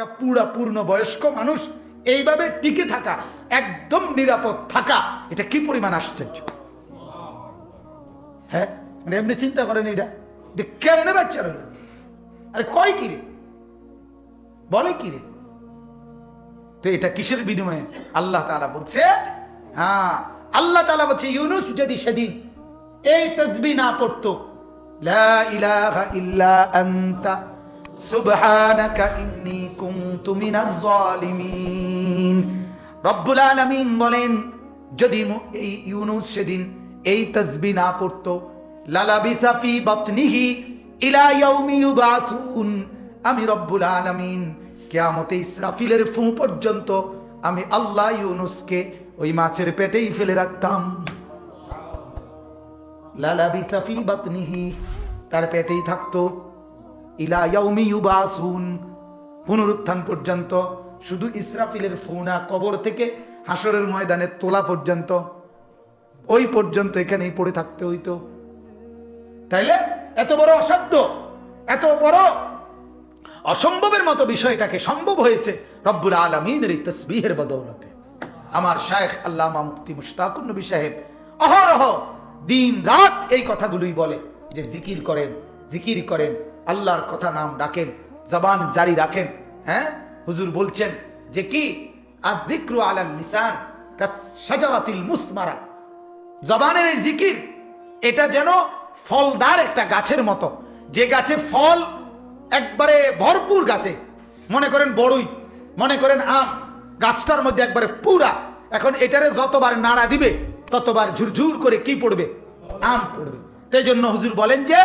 একটা পুরা পূর্ণ বয়স্ক মানুষ এইভাবে টিকে থাকা, একদম নিরাপদ থাকা, এটা কি পরিমাণ আশ্চর্য? হ্যাঁ মানে এমনি চিন্তা করেন এটা কেমনে বাচ্চা রইল? আরে কয় কি রে বলে কি রে তো এটা কিসের বিনিময়ে? আল্লাহ তালা বলছে হ্যাঁ আল্লাহ তাআলা বলছে, ইউনুস যদি সেদিন এই তসবি না পড়তো, লা ইলাহা ইল্লা আনতা সুবহানাকা ইন্নী কুনতু মিনাজ জালিমিন। রব্বুল আলামিন বলেন, যদি এই ইউনুস সেদিন এই তসবি না পড়তো, লালাবিসা ফি বাতনিহি ইলা ইয়াউমি ইউবাসুন। আমি রব্বুল আলামিন কেয়ামতে ইসরাফিলের ফু পর্যন্ত আমি আল্লাহ ইউনুসকে ওই মাছের পেটেই ফেলে রাখতাম। লালাবিসা ফি বাতনিহি, তার পেটেই থাকতো। ইলা ইয়াউমি ইউবাসুন। পুনরুত্থান পর্যন্ত, শুধু ইসরাফিলের ফোনা কবর থেকে হাসরের ময়দানে তোলা পর্যন্ত, ওই পর্যন্ত এখানেই পড়ে থাকতে হইতো। তাইলে এত বড় অসাধ্য, এত বড় অসম্ভবের মতো বিষয়টাকে সম্ভব হয়েছে রব্বুল আলমিনের এই তসবিহের বদৌলতে। আমার শায়েখ আল্লামা মুফতি মুশতাকুর নবী সাহেব অহরহ দিন রাত এই কথাগুলোই বলে, যে জিকির করেন জিকির করেন আল্লাহর কথা নাম ডাকেন, জবান জারি রাখেন হ্যাঁ? হুজুর বলছেন যে কি? আর আলাল সাজারাতিল মুসমারা। জবানের এই জিকির, এটা যেন ফলদার একটা গাছের মতো। যে গাছে ফল একবারে ভরপুর গাছে, মনে করেন বড়ই, মনে করেন আম, গাছটার মধ্যে একবারে পুরা। এখন এটারে যতবার নাড়া দিবে, ততবার ঝুরঝুর করে কি পড়বে? আম পড়বে। তাই জন্য হুজুর বলেন যে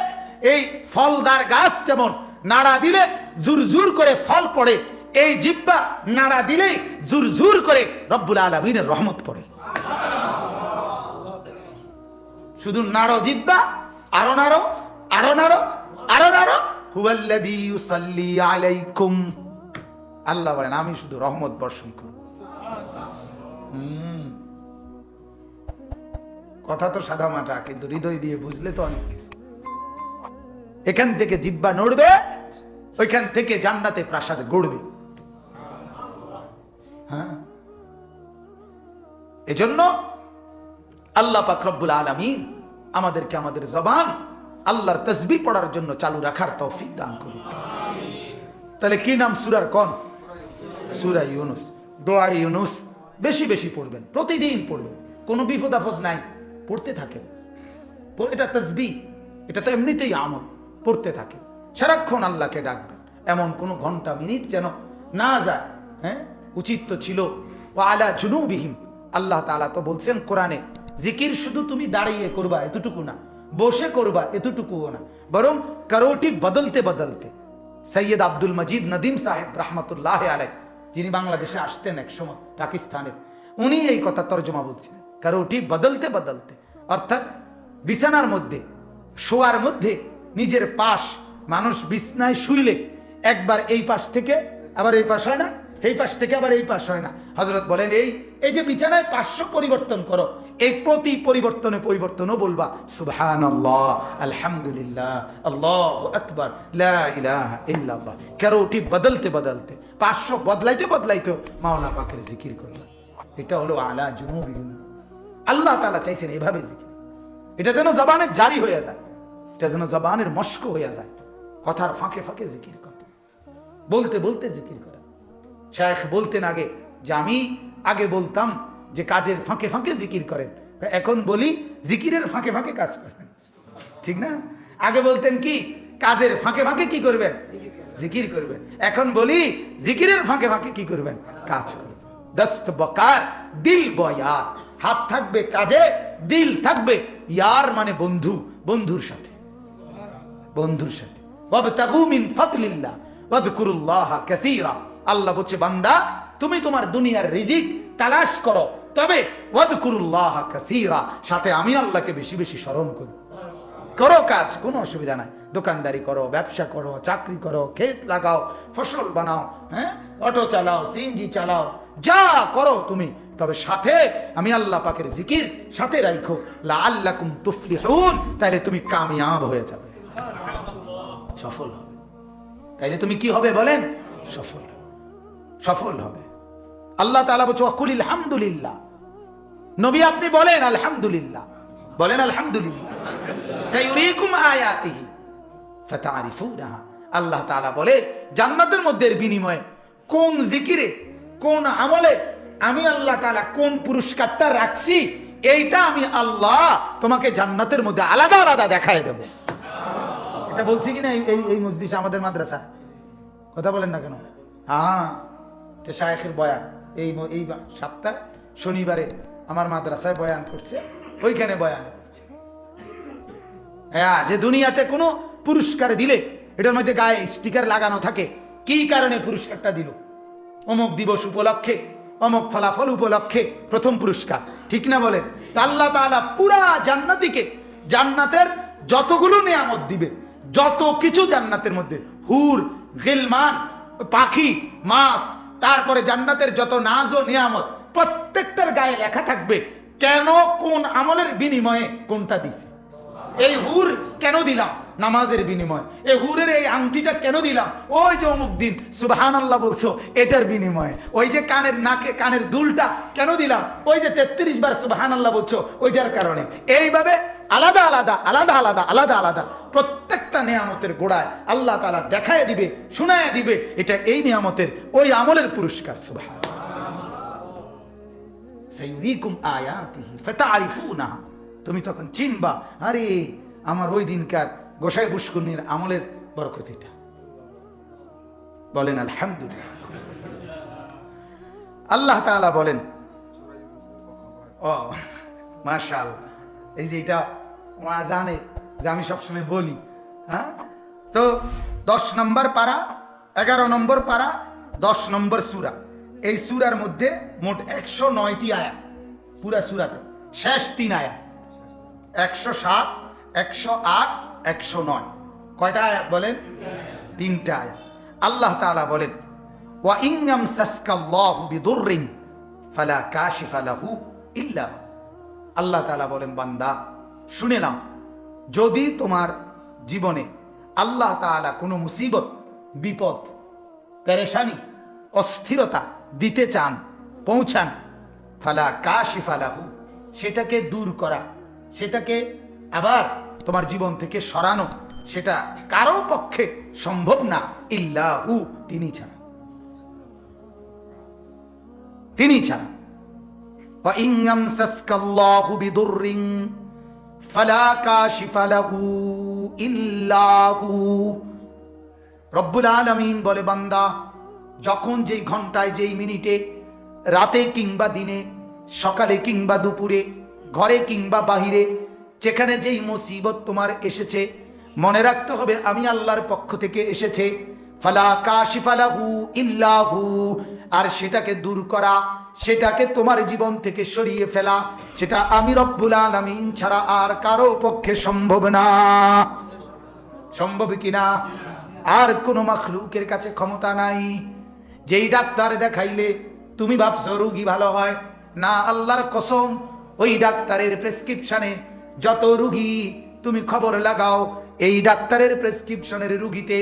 এই ফলদার গাছ যেমন নাড়া দিলে জুরজুর করে ফল পড়ে, এই জিব্বা নাড়া দিলেই জুরজুর করে রব্বুল আলমিনের রহমত পড়ে। শুধু নাড়ো জিব্বা, আরও নাড়ো আরও নাড়ো আরও নাড়ো। হুয়াল্লাযী ইউসাল্লি আলাইকুম। আল্লাহ বলেন, আমি শুধু রহমত বর্ষণ করব। কথা তো সাদা মাটা, কিন্তু হৃদয় দিয়ে বুঝলে তো অনেক কিছু। এখান থেকে জিব্বা নড়বে, ওইখান থেকে জান্নাতে প্রাসাদ গড়বে। হ্যাঁ? এজন্য আল্লাহ পাক রব্বুল আলামিন আমাদেরকে আমাদের জবান আল্লাহর তসবি পড়ার জন্য চালু রাখার তৌফিক দান করুন। তাহলে কি নাম সুরার কোন? সুরা ইউনুস। দোয়া ইউনুস। বেশি বেশি পড়বেন, প্রতিদিন পড়বেন। কোনো বিপদ আপদ নাই, পড়তে থাকেন। এটা তসবি এটা তো এমনিতেই আমল। পড়তে থাকেন সারাক্ষণ আল্লাহকে ডাকবেন। এমন কোনো ঘণ্টা, মিনিট যেন না যায়। হ্যাঁ? উচিত তো ছিল। ও আলা জুনুবিহিম। আল্লাহ তাআলা তো বলছেন কোরআনে, জিকির শুধু তুমি দাঁড়িয়ে করবা, এতটুকু না। বসে করবা, এতটুকুও না। বরং কারোটি বদলতে বদলতে। সৈয়দ আব্দুল মজিদ নদীম সাহেব রহমতুল্লাহ আলাই যিনি বাংলাদেশে আসতেন এক সময় পাকিস্তানের, উনি এই কথা তর্জমা বলছিলেন। কারোটি বদলতে বদলতে। অর্থাৎ বিছানার মধ্যে, শোয়ার মধ্যে নিজের পাশ মানুষ বিছনায় শুইলে একবার এই পাশ থেকে আবার এই পাশ হয় না, এই পাশ থেকে আবার এই পাশ হয় না। হজরত বলেন, এই এই যে বিছানায় পার্শ্ব পরিবর্তন করো, এই প্রতি পরিবর্তনে পরিবর্তনও বলবা সুবহান আলহামদুলিল্লাহ, আল্লাহ আকবার ইল্লাল্লাহ। কারোটি বদলতে বদলতে, পার্শ্ব বদলাইতে বদলাইতে মাওলা পাকের জিকির করবা। এটা হলো আলা জুনুবিহিম। আল্লাহ তাআলা চাইছেন এভাবে জিকির। এটা যেন জবানের জারি হয়ে যায়। এটা যেন জবানের মস্ক হয়ে যায়। কথার ফাঁকে ফাঁকে জিকির করা। বলতে বলতে জিকির করা। শায়েখ বলতেন আগে যে আমি আগে বলতাম যে কাজের ফাঁকে ফাঁকে জিকির করেন। এখন বলি জিকিরের ফাঁকে ফাঁকে কাজ করবেন ঠিক না? আগে বলতেন কি, কাজের ফাঁকে ফাঁকে কি করবেন? জিকির করবেন। এখন বলি জিকিরের ফাঁকে ফাঁকে কি করবেন? কাজ করবেন। দস্ত বকার, দিল বয়ার হাত থাকবে কাজে, দিল থাকবে ইয়ার মানে বন্ধু, বন্ধুর সাথে। বন্ধুর সাথে। আল্লাহ বলছে, বান্দা, তুমি তোমার দুনিয়ার রিজিক তালাশ করো, তবে সাথে আমি আল্লাহকে বেশি বেশি স্মরণ করি। করো কাজ, কোনো অসুবিধা নাই। দোকানদারি করো, ব্যবসা করো, চাকরি করো, ক্ষেত লাগাও, ফসল বানাও হ্যাঁ? অটো চালাও, সিএনজি চালাও, যা করো তুমি। তবে সাথে আমি আল্লাহ পাকের জিকির সাথে রাখো লা আল্লাকুম তুফলিহুন তাহলে তুমি কামিয়াব হয়ে যাবে। সফল হবে। তাইলে তুমি কি হবে বলেন? সফল সফল হবে। আল্লাহ তালা বলছে অকুল আলহামদুলিল্লাহ নবী আপনি বলেন, আলহামদুলিল্লাহ। বলেন, আলহামদুলিল্লাহ। আল্লাহ তাআলা বলে, জান্নাতের মধ্যে বিনিময়ে কোন জিকিরে, কোন আমলে আমি আল্লাহ তাআলা কোন পুরস্কারটা রাখছি, এইটা আমি আল্লাহ তোমাকে জান্নাতের মধ্যে আলাদা আলাদা দেখায় দেব। এটা বলছি কি না, এই, এই- মসজিদ আমাদের মাদ্রাসা? কথা বলেন না কেন? হ্যাঁ এটা শায়েখের বয়ান। এই এই সপ্তাহে শনিবারে আমার মাদ্রাসায় বয়ান করছে, ওইখানে বয়ান হ্যাঁ যে দুনিয়াতে কোনো পুরস্কার দিলে, এটার মধ্যে গায়ে স্টিকার লাগানো থাকে, কি কারণে পুরস্কারটা দিল? অমুক দিবস উপলক্ষে, অমুক ফলাফল উপলক্ষে প্রথম পুরস্কার, ঠিক না বলে আল্লাহ তাআলা পুরা জান্নাতিকে জান্নাতের যতগুলো নিয়ামত দিবে যত কিছু জান্নাতের মধ্যে, হুর, গিলমান, পাখি, মাছ, তারপরে জান্নাতের যত নাজ ও নিয়ামত, প্রত্যেকটার গায়ে লেখা থাকবে, কেন কোন আমলের বিনিময়ে কোনটা দিছে? এই হুর কেন দিলাম? নামাজের বিনিময়। এই হুরের এই আংটিটা কেন দিলাম? ওই যে অমুক দিন সুবাহান আল্লাহ বলছো, এটার বিনিময়ে। ওই যে কানের নাকে, কানের দুলটা কেন দিলাম? ওই যে তেত্রিশ বার সুবাহান আল্লাহ বলছো, ওইটার কারণে। এইভাবে আলাদা আলাদা আলাদা আলাদা আলাদা আলাদা প্রত্যেকটা নিয়ামতের গোড়ায় আল্লাহ তালা দেখায় দিবে, শোনায় দিবে, এটা এই নিয়ামতের, ওই আমলের পুরস্কার সুবাহান তুমি তখন চিনবা, আরে, আমার ওই দিনকার গোসাই বুস্কুনির আমলের বরকতিটা বলেন, আলহামদুলিল্লাহ। আল্লাহ তাআলা বলেন, ও মার্শাল এই যে এটা জানে যে আমি সবসময় বলি হ্যাঁ? তো দশ নম্বর পারা, এগারো নম্বর পারা, দশ নম্বর সুরা। এই সুরার মধ্যে মোট একশো নয়টি আয়া পুরা সুরাতে। শেষ তিন আয়া একশো সাত, একশো আট একশো নয়। কয়টা আয়াত বলেন? তিনটা আয়াত। আল্লাহ তাআলা বলেন, ওয়া ইংয়াম সাসকাল্লাহু বিদুররিন ফালা কাশিফা লাহু ইল্লা। আল্লাহ তাআলা বলেন, বান্দা, শুনে নাও, যদি তোমার জীবনে আল্লাহ তাআলা কোনো মুসিবত, বিপদ, পেরেশানি, অস্থিরতা দিতে চান, পৌঁছান, ফালা কাশিফা লাহু, সেটাকে দূর করা, সেটাকে আবার তোমার জীবন থেকে সরানো, সেটা কারও পক্ষে সম্ভব না। ইল্লাহু, তিনি ছাড়া। তিনি ছাড়া। রব্বুল আলমিন বলে, বান্দা, যখন যেই ঘন্টায়, যেই মিনিটে, রাতে কিংবা দিনে, সকালে কিংবা দুপুরে, ঘরে কিংবা বাহিরে যেখানে যেই মুসিবত তোমার এসেছে, মনে রাখতে হবে আমি আল্লাহর পক্ষ থেকে এসেছে। ফালা কাশিফালাহু ইল্লাহু, আর সেটাকে দূর করা, সেটাকে তোমার জীবন থেকে সরিয়ে ফেলা, সেটা আমি রব্বুল আলমিন ছাড়া আর কারও পক্ষে সম্ভব না। সম্ভব কিনা আর কোনো মখলুকের কাছে ক্ষমতা নাই। যেই ডাক্তার দেখাইলে, তুমি ভাবছ রুগী ভালো হয়, না আল্লাহর কসম, ওই ডাক্তারের প্রেসক্রিপশনে যত রুগী তুমি খবর লাগাও, এই ডাক্তারের প্রেসক্রিপশনের রুগীতে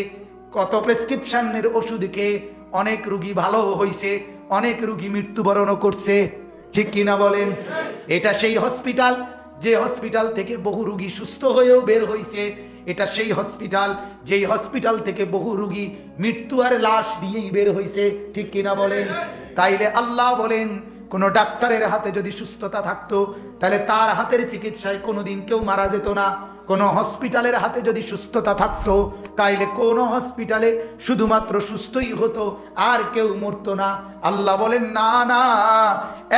কত প্রেসক্রিপশনের ওষুধ খেয়ে অনেক রুগী ভালো হইছে, অনেক রুগী মৃত্যুবরণও করছে। ঠিক কিনা বলেন? এটা সেই হসপিটাল, যে হসপিটাল থেকে বহু রুগী সুস্থ হয়েও বের হয়েছে এটা সেই হসপিটাল, যেই হসপিটাল থেকে বহু রুগী মৃত্যু আর লাশ নিয়েই বের হয়েছে ঠিক কিনা বলেন? তাইলে আল্লাহ বলেন কোনো ডাক্তারের হাতে যদি সুস্থতা থাকতো, তাহলে তার হাতের চিকিৎসায় কোনোদিন কেউ মারা যেত না। কোনো হসপিটালের হাতে যদি সুস্থতা থাকতো, তাইলে কোনো হসপিটালে শুধুমাত্র সুস্থই হতো, আর কেউ মরতো না। আল্লাহ বলেন, না না,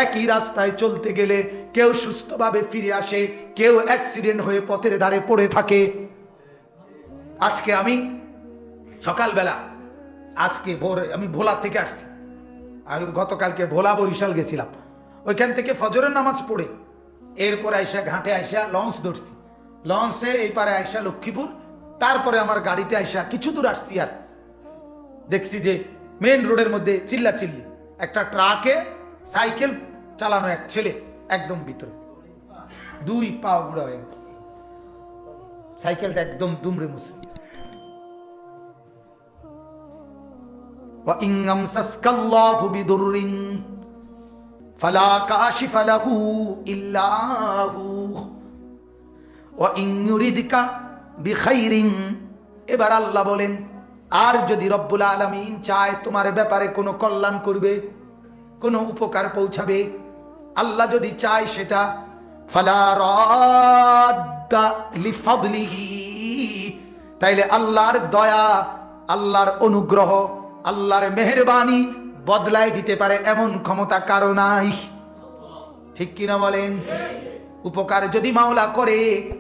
একই রাস্তায় চলতে গেলে কেউ সুস্থভাবে ফিরে আসে, কেউ অ্যাক্সিডেন্ট হয়ে পথের ধারে পড়ে থাকে। আজকে আমি সকালবেলা, আজকে ভোর, আমি ভোলা থেকে আসছি। আমি গতকালকে ভোলা বরিশাল গেছিলাম। ওইখান থেকে ফজরের নামাজ পড়ে এরপর আইসা ঘাটে আইসা লঞ্চ ধরছি। লঞ্চে এই পারে আইসা লক্ষ্মীপুর, তারপরে আমার গাড়িতে আইসা কিছু দূর আসছি আর। দেখছি যে মেন রোডের মধ্যে চিল্লা চিল্লি একটা ট্রাকে সাইকেল চালানো এক ছেলে একদম ভিতরে। দুই পা গুড়া হয়ে গেছে। সাইকেলটা একদম দুমড়ে মুছে। وإن يمسسك الله بضر فلا كاشف له إلا هو وإن يردك بخير এবার আল্লাহ বলেন আর যদি রব্বুল আলমিন চায় তোমার ব্যাপারে কোনো কল্যাণ করবে কোনো উপকার পৌঁছাবে আল্লাহ যদি চায় সেটা ফালা রাদ্দা লিফাদলিহি তাইলে আল্লাহর দয়া আল্লাহর অনুগ্রহ আল্লাহর মেহরবানি বদলায় দিতে পারে এমন ক্ষমতা কারও নাই। ঠিক কিনা বলেন? উপকার যদি মাওলা করে,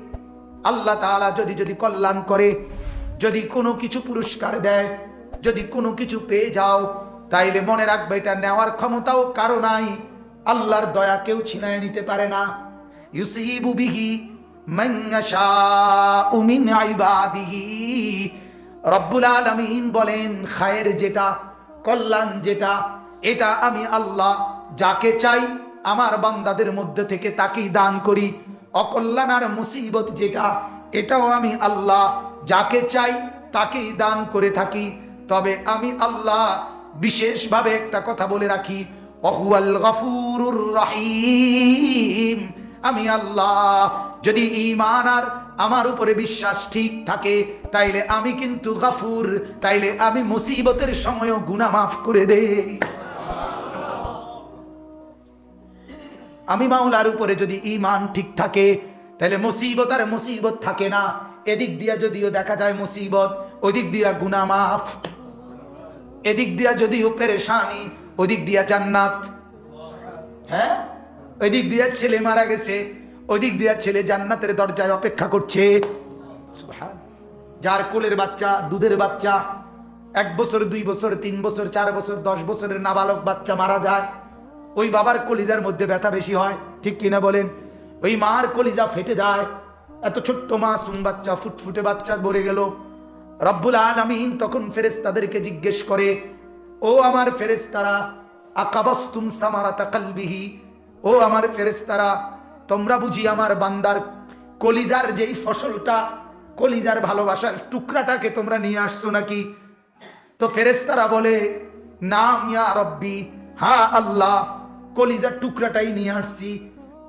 আল্লাহ তাআলা যদি যদি কল্যাণ করে, যদি কোনো কিছু পুরস্কার দেয়, যদি কোনো কিছু পেয়ে যাও, তাইলে মনে রাখবে এটা নেওয়ার ক্ষমতাও কারও নাই। আল্লাহর দয়া কেউ ছিনায় নিতে পারে না। ইউসিবু বিহি মান ইয়াশাউ মিন ইবাদিহি। রব্বুল আলামিন বলেন, খায়ের যেটা, কল্যাণ যেটা, এটা আমি আল্লাহ যাকে চাই, আমার বান্দাদের মধ্যে থেকে তাকেই দান করি। অকল্যাণ আর মুসিবত যেটা, এটাও আমি আল্লাহ যাকে চাই, তাকেই দান করে থাকি। তবে আমি আল্লাহ বিশেষভাবে একটা কথা বলে রাখি অহুয়াল গফুরুর রাহিম। আমি আল্লাহ যদি ইমান আর আমার উপরে বিশ্বাস ঠিক থাকে, তাইলে আমি কিন্তু গাফুর, তাইলে আমি মুসিবতের সময়ও গুনাহ মাফ করে দেই। আমি মাওলার উপরে যদি ইমান ঠিক থাকে তাহলে মুসিবত আর মুসিবত থাকে না। এদিক দিয়া যদিও দেখা যায় মুসিবত, ওদিক দিয়া গুনা মাফ। এদিক দিয়া যদিও পেরেশানি, ওদিক দিয়া জান্নাত। হ্যাঁ? ওইদিক দিয়া ছেলে মারা গেছে ওইদিক দিয়া ছেলে জান্নাতের দরজায় অপেক্ষা করছে। যার কোলের বাচ্চা, দুধের বাচ্চা, এক বছর, দুই বছর, তিন বছর, চার বছর, দশ বছরের নাবালক বাচ্চা মারা যায়। ওই বাবার কলিজার মধ্যে ব্যথা বেশি হয়, ঠিক কিনা বলেন? ওই মার কলিজা ফেটে যায়। এত ছোট্ট মাসুম বাচ্চা, ফুটফুটে বাচ্চা মরে গেল। রব্বুল আলামিন তখন ফেরেশতাদেরকে জিজ্ঞেস করে, ও আমার ফেরেশতারা, আকাবাস্তুম সামারাতা কালবিহি? ও আমার ফেরেশতারা তোমরা বুঝি আমার বান্দার কলিজার যেই ফসলটা, কলিজার ভালোবাসার টুকরাটাকে তোমরা নিয়ে আসছো নাকি? তো ফেরেশতারা বলে, নাম ইয়া রব্বি, হা আল্লাহ, কলিজার টুকরাটাই নিয়ে আসছি।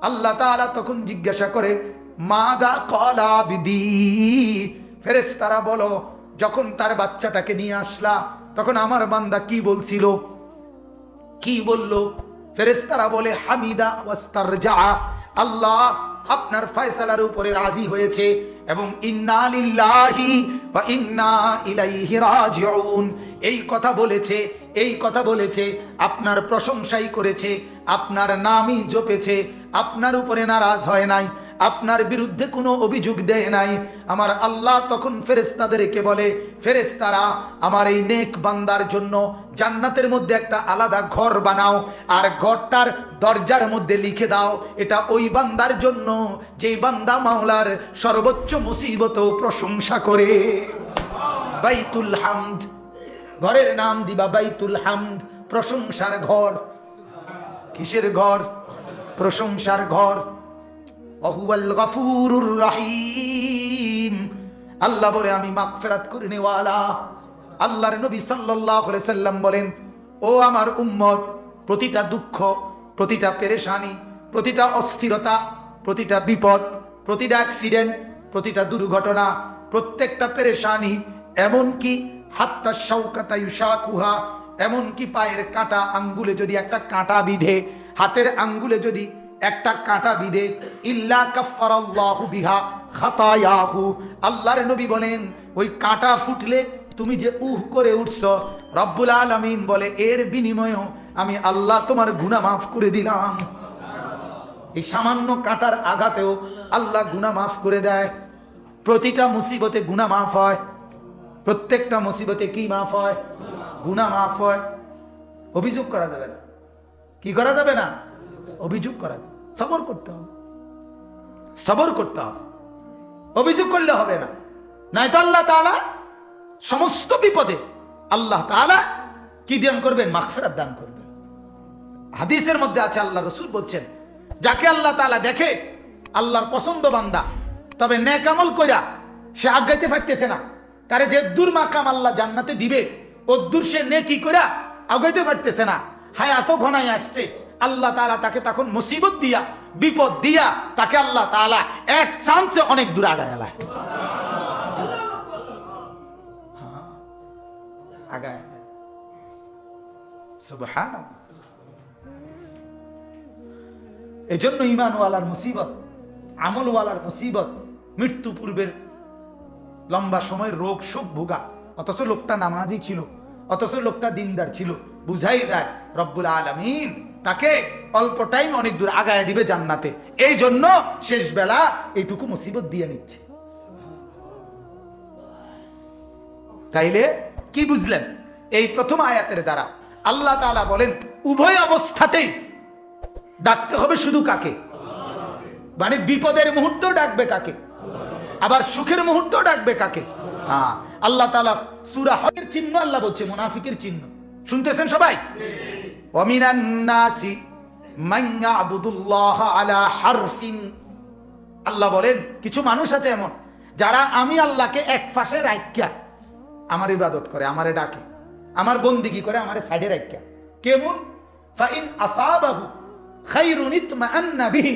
আল্লাহ তাআলা তখন জিজ্ঞাসা করে, মাদা কলা বিদি? ফেরেশতারা বলো, যখন তার বাচ্চাটাকে নিয়ে আসলা, তখন আমার বান্দা কি বলছিল? কি বলল? ফেরেশতারা বলে, হামিদা ওয়াস্তারজা আল্লাহ আপনার ফয়সালার উপরে রাজি হয়েছে এবং ইন্না লিল্লাহি ওয়া ইন্না ইলাইহি রাজিউন। এই কথা বলেছে, এই কথা বলেছে, আপনার প্রশংসাই করেছে, আপনার নামই জপেছে, আপনার উপরে নারাজ হয় নাই। আপনার বিরুদ্ধে কোনো অভিযোগ দেয় নাই। আমার আল্লাহ তখন ফেরেস্তাদেরকে বলে ফেরেস্তারা আমার এই নেক বান্দার জন্য জান্নাতের মধ্যে একটা আলাদা ঘর বানাও, আর ঘরটার দরজার মধ্যে লিখে দাও, এটা ওই বান্দার জন্য যেই বান্দা মাওলার সর্বোচ্চ মুসিবত প্রশংসা করে। বাইতুল হামদ, ঘরের নাম দিবা বাইতুল হামদ, প্রশংসার ঘর। কিসের ঘর? প্রশংসার ঘর। অহুয়াল রহিম। আল্লাহ বলে, আমি মাগফিরাত করে নেওয়ালা আল্লাহর নবী সাল্লাল্লাহু আলাইহি সাল্লাম বলেন, ও আমার উম্মত, প্রতিটা দুঃখ, প্রতিটা পেরেশানি, প্রতিটা অস্থিরতা, প্রতিটা বিপদ, প্রতিটা অ্যাক্সিডেন্ট, প্রতিটা দুর্ঘটনা, প্রত্যেকটা পেরেশানি, এমনকি হাত্তা শৌকাতা ইউশাকুহা, এমনকি পায়ের কাঁটা আঙ্গুলে যদি একটা কাঁটা বিধে, হাতের আঙ্গুলে যদি একটা কাঁটা বিধে ইল্লা কাফারাল্লাহু বিহা খাতায়াহু। আল্লাহর নবী বলেন, ওই কাঁটা ফুটলে তুমি যে উহ করে উঠছ, রব্বুল আলামিন বলে, এর বিনিময়েও আমি আল্লাহ তোমার গুনাহ মাফ করে দিলাম। এই সামান্য কাঁটার আঘাতেও আল্লাহ গুনাহ মাফ করে দেয়। প্রতিটা মুসিবতে গুনাহ মাফ হয়। প্রত্যেকটা মুসিবতে কি মাফ হয়? গুনাহ মাফ হয়। অভিযোগ করা যাবে না। কি করা যাবে না? অভিযোগ করা যাবে সবর করতে হবে। সবর করতে হবে। অভিযোগ করলে হবে না। নাই তো আল্লাহ তাআলা সমস্ত বিপদে আল্লাহ তাআলা কি দান করবেন? মাগফিরাত দান করবেন। হাদিসের মধ্যে আছে, আল্লাহ রসুল বলছেন, যাকে আল্লাহ তাআলা দেখে আল্লাহর পছন্দ বান্দা, তবে নেক আমল কইরা সে আজ্ঞাইতে পারতেছে না। তারে যে দূর মাকাম আল্লাহ জান্নাতে দিবে অদ্দুর সে নেকি করে আগাইতে পারতেছে না। হায় এত ঘনায় আসছে। আল্লাহ তালা তাকে তখন মুসিবত দিয়া, বিপদ দিয়া, তাকে আল্লাহ তাআলা এক চান্সে অনেক দূর আগায় এলায় আগায় সুবহান এই জন্য ইমানওয়ালার মুসিবত, আমলওয়ালার মুসিবত, মৃত্যু পূর্বের লম্বা সময় রোগ শোক ভোগা। অথচ লোকটা নামাজি ছিল, অথচ লোকটা দিনদার ছিল, বুঝাই যায়, রব্বুল আলমিন তাকে অল্প টাইম অনেক দূর আগায় দিবে জান্নাতে। এই জন্য শেষ বেলা এইটুকু মুসিবত দিয়ে নিচ্ছে। তাইলে কি বুঝলেন? এই প্রথম আয়াতের দ্বারা আল্লাহ তাআলা বলেন, উভয় অবস্থাতেই ডাকতে হবে শুধু কাকে? মানে বিপদের মুহূর্ত ডাকবে কাকে? আবার সুখের মুহূর্ত ডাকবে কাকে? হ্যাঁ আল্লাহ তালা সূরা হকের চিহ্ন আল্লাহ বলছে, মুনাফিকের চিহ্ন। শুনতেছেন সবাই? ওয়ামিনান নাসি মান ইয়াবুদুল্লাহ আলা হারফিন। আল্লাহ বলেন, কিছু মানুষ আছে এমন, যারা আমি আল্লাহকে এক পাশে রাখিয়া আমার ইবাদত করে, আমারে ডাকে, আমার বন্দিগি করে, আমারে সাইডে রাখিয়া কেমন? ফাইন আসাবাহু খাইরুন ইতমাআন্না বিহি।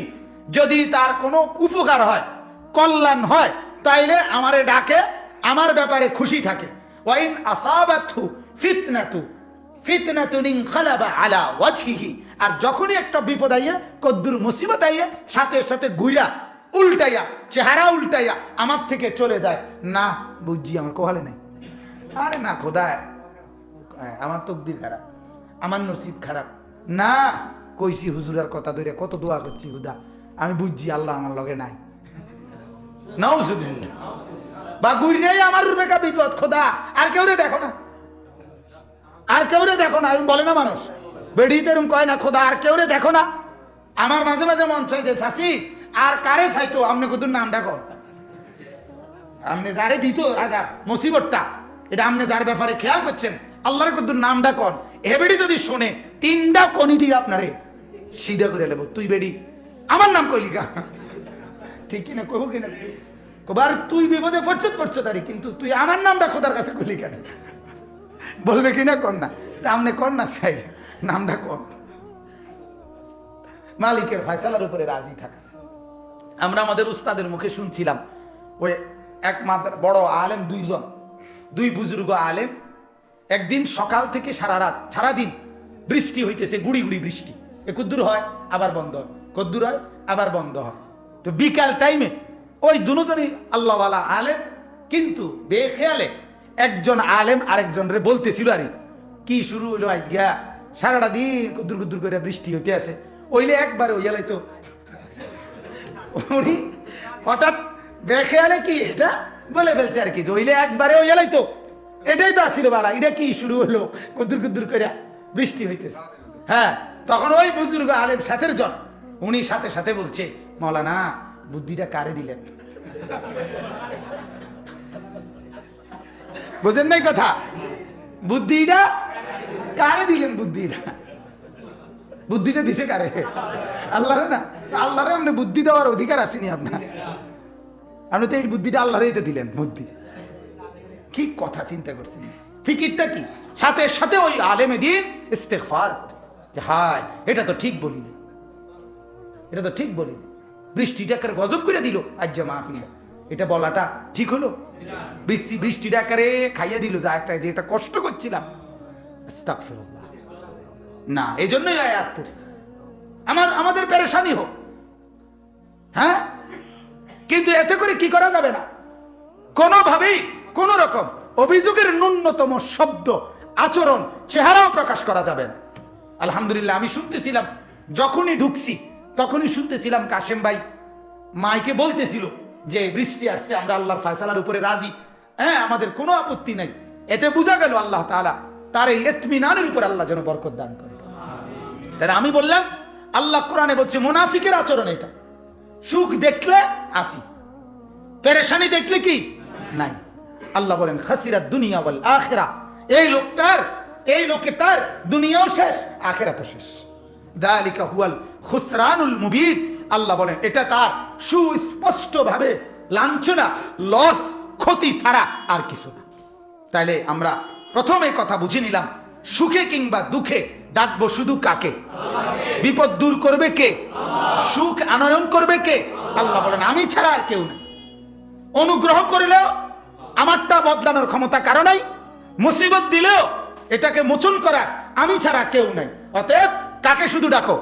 যদি তার কোনো উপকার হয়, কল্যাণ হয়, তাইলে আমারে ডাকে, আমার ব্যাপারে খুশি থাকে। ওয়াইন আসাবাতহু ফিতনাতু আলা ওয়াজহিহি। আর যখনই একটা বিপদ আইয়া, কদ্দুর মুসিবত আইয়া, সাথে সাথে ঘুরা উল্টাইয়া, চেহারা উল্টাইয়া আমার থেকে চলে যায়। না, বুঝছি, আমার কোহালে নাই। আরে না, খোদায়। আমার তকদির খারাপ। আমার নসিব খারাপ। না, কইছি হুজুরার কথা ধরে কত দোয়া করছি হুদা আমি বুঝছি আল্লাহ আমার লগে নাই। নাও বা গুড়িয়াই আমার রূপে বিপদ, খোদা। আর কেউ দেখো না। আর কেউ রে দেখো না, আমি বলে না মানুষ। বেড়িতে এরকম কয় না, খোদা, আর কেউ রে দেখো না। আমার মাঝে মাঝে মন চাই যে চাষি আর কারে চাইতো আপনি কত নামটা কর আপনি যারে দিত, রাজা, মুসিবতটা। এটা আপনি যার ব্যাপারে খেয়াল করছেন, আল্লাহর কত নামটা কর এ বেড়ি যদি শোনে, তিনটা কনি দিয়ে আপনারে সিধা করে নেব তুই বেড়ি, আমার নাম কইলিকা ঠিক কিনা কহু কিনা? কবার তুই বিপদে পড়ছ পড়ছ তারি, কিন্তু তুই আমার নামটা খোদার কাছে কইলি কেন? বলবে কিনা কর না তা আমনে কর না চাই, নামটা কর। মালিকের ফয়সালার উপরে রাজি থাকা। আমরা আমাদের উস্তাদের মুখে শুনছিলাম, ওই এক বড় আলেম দুইজন, দুই বুজুর্গ আলেম, একদিন সকাল থেকে সারা রাত, সারাদিন বৃষ্টি হইতেছে, গুড়ি গুড়ি বৃষ্টি। এ কুদ্দুর হয়, আবার বন্ধ হয়। কদ্দুর হয়, আবার বন্ধ হয়। তো বিকাল টাইমে ওই দুজনই আল্লাহওয়ালা আলেম, কিন্তু বেখেয়ালে একজন আলেম আরেকজন রে বলতেছিল আরে, কি শুরু হইল আজ গিয়া সারাটা দিন কুদ্দুর কুদ্দুর করে বৃষ্টি হইতে আছে। ওইলে একবারে ওই তো। উনি হঠাৎ বেখেয়ালে কি এটা? বলে ফেলছে আর কি ওইলে একবারে ওই তো। এটাই তো আসছিল বালা, এটা কি শুরু হলো কুদ্দুর কুদ্দুর করে বৃষ্টি হইতেছে। হ্যাঁ তখন ওই বুজুর্গ আলেম সাথের জন, উনি সাথে সাথে বলছে, মৌলানা, বুদ্ধিটা কারে দিলেন? বুঝেন নাই কথা? বুদ্ধিটা কারে দিলেন বুদ্ধিটা? বুদ্ধিটা দিছে কারে? আল্লাহরে না, আল্লাহরে আপনি বুদ্ধি দেওয়ার অধিকার আসেনি আপনার। আপনি তো এই বুদ্ধিটা আল্লাহরেই দিলেন, বুদ্ধি। কি কথা চিন্তা করছেন? ফিকিরটা কি? সাথে সাথে ওই আলেমে দিন ইস্তেগফার যে হায়, এটা তো ঠিক বলিনি। এটা তো ঠিক বলিনি। বৃষ্টিটাকে গজব করে দিল। আজ মাহফিল। এটা বলাটা ঠিক হলো? বৃষ্টি বৃষ্টিটা আকারে খাইয়ে দিল, যা একটা যে এটা কষ্ট করছিলাম। না এই জন্যই আয়াত পড়ছি। আমার, আমাদের পেরেশানি হোক। হ্যাঁ? কিন্তু এতে করে কি করা যাবে না? কোনোভাবেই কোন রকম অভিযোগের ন্যূনতম শব্দ, আচরণ, চেহারাও প্রকাশ করা যাবে না। আলহামদুলিল্লাহ, আমি শুনতেছিলাম, যখনই ঢুকছি, তখনই শুনতেছিলাম কাশেম ভাই মাইকে বলতেছিল যে বৃষ্টি আসছে, আমরা আল্লাহর ফয়সালার উপরে রাজি। হ্যাঁ আমাদের কোনো আপত্তি নাই। এতে বোঝা গেল আল্লাহ তাআলা তার এই এতমিনানের উপর আল্লাহ যেন বরকত দান করে তাহলে আমি বললাম, আল্লাহ কোরআনে বলছে, মুনাফিকের আচরণ এটা। সুখ দেখলে আসি। পেরেশানি দেখলে কি? নাই। আল্লাহ বলেন, খাসিরাত দুনিয়া বল আখেরা। এই লোকটার, এই লোকেটার দুনিয়াও শেষ আখেরা তো শেষ। দালিকা হুয়াল খুসরানুল মুবিন। আল্লাহ বলেন, এটা তার সুস্পষ্ট ভাবে লাঞ্ছনা লস ক্ষতি ছাড়া আর কিছু না। তাইলে আমরা প্রথমে কথা বুঝে নিলাম, সুখে কিংবা দুঃখে ডাকবো শুধু কাকে? বিপদ দূর করবে কে? সুখ আনয়ন করবে কে? আল্লাহ বলেন, আমি ছাড়া আর কেউ নেই অনুগ্রহ করলেও, আমারটা বদলানোর ক্ষমতা কারণেই মুসিবত দিলেও, এটাকে মোচন করা আমি ছাড়া কেউ নাই। অতএব, কাকে শুধু ডাকো?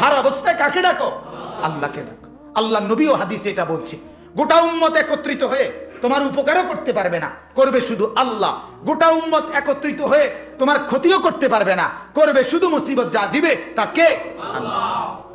হার অবস্থায় কাকে ডাকো? আল্লাহকে ডাক। আল্লাহ নবী ও হাদিসে এটা বলছে। গোটা উম্মত একত্রিত হয়ে তোমার উপকারও করতে পারবে না। করবে শুধু আল্লাহ। গোটা উম্মত একত্রিত হয়ে তোমার ক্ষতিও করতে পারবে না। করবে শুধু মুসিবত যা দিবে তাকে আল্লাহ।